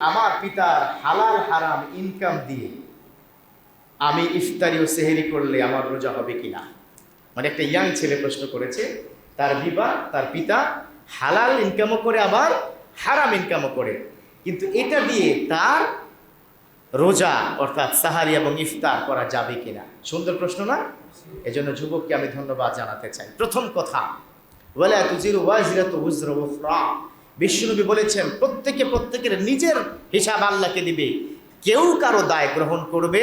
আমার পিতার হালাল হারাম ইনকাম দিয়ে আমি ইফতারি ও সেহেরি করলে আমার রোজা হবে কিনা? মানে একটা ইয়াং ছেলে প্রশ্ন করেছে, তার বিবাহ তার পিতা হালাল ইনকামও করে, আবার হারাম ইনকামও করে। কিন্তু এটা দিয়ে তার রোজা, অর্থাৎ সাহারি এবং ইফতার করা যাবে কিনা? সুন্দর প্রশ্ন না? এজন্য যুবককে আমি ধন্যবাদ জানাতে চাই। প্রথম কথা, ওয়ালা তুজিরু ওয়াজিরাতু উজরা বিশ্বনবী বলেছেন, প্রত্যেকে প্রত্যেকের নিজের হিসাব আল্লাহকে দিবে। কেউ কারও দায় গ্রহণ করবে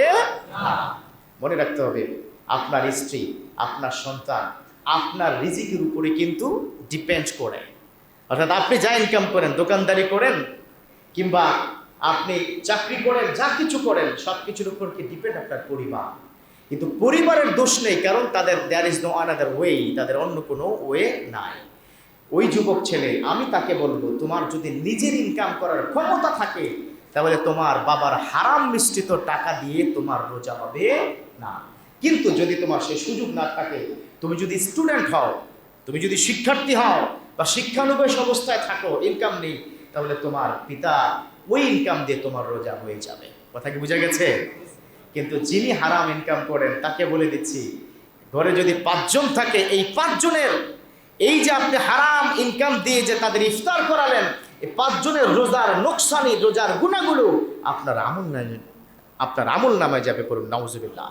মনে রাখতে হবে, আপনার স্ত্রী, আপনার সন্তান, আপনার রিজিকের উপরে কিন্তু ডিপেন্ড করে। অর্থাৎ আপনি যা ইনকাম করেন, দোকানদারি করেন, কিংবা আপনি চাকরি করেন, যা কিছু করেন সব কিছুর উপর কি ডিপেন্ড আপনার পরিবার? কিন্তু পরিবারের দোষ নেই, কারণ তাদের there is no another way তাদের অন্য কোনো ওয়ে নাই। ওই যুবক ছেলে, আমি তাকে বলব, তোমার যদি নিজের ইনকাম করার ক্ষমতা থাকে, তাহলে তোমার বাবার হারাম মিশ্রিত টাকা দিয়ে তোমার রোজা হবে না। কিন্তু যদি তোমার সে সুযোগ না থাকে, তুমি যদি স্টুডেন্ট হও, তুমি যদি শিক্ষার্থী হও, বা শিক্ষানবিশ অবস্থায় থাকো ইনকাম নেই, তাহলে তোমার পিতা ওই ইনকাম দিয়ে তোমার রোজা হয়ে যাবে। কথা কি বোঝা গেছে? কিন্তু যিনি হারাম ইনকাম করেন, তাকে বলে দিচ্ছি, ঘরে যদি পাঁচজন থাকে, এই পাঁচজনের এই যে আপনি হারাম ইনকাম দিয়ে যে তাদের ইফতার করালেন, এই পাঁচজনের রোজার নোকসানি, রোজার গুণাগুলো আপনার আমল নামে আপনার আমল নামায় যাবে করুন নাউজুবিল্লাহ।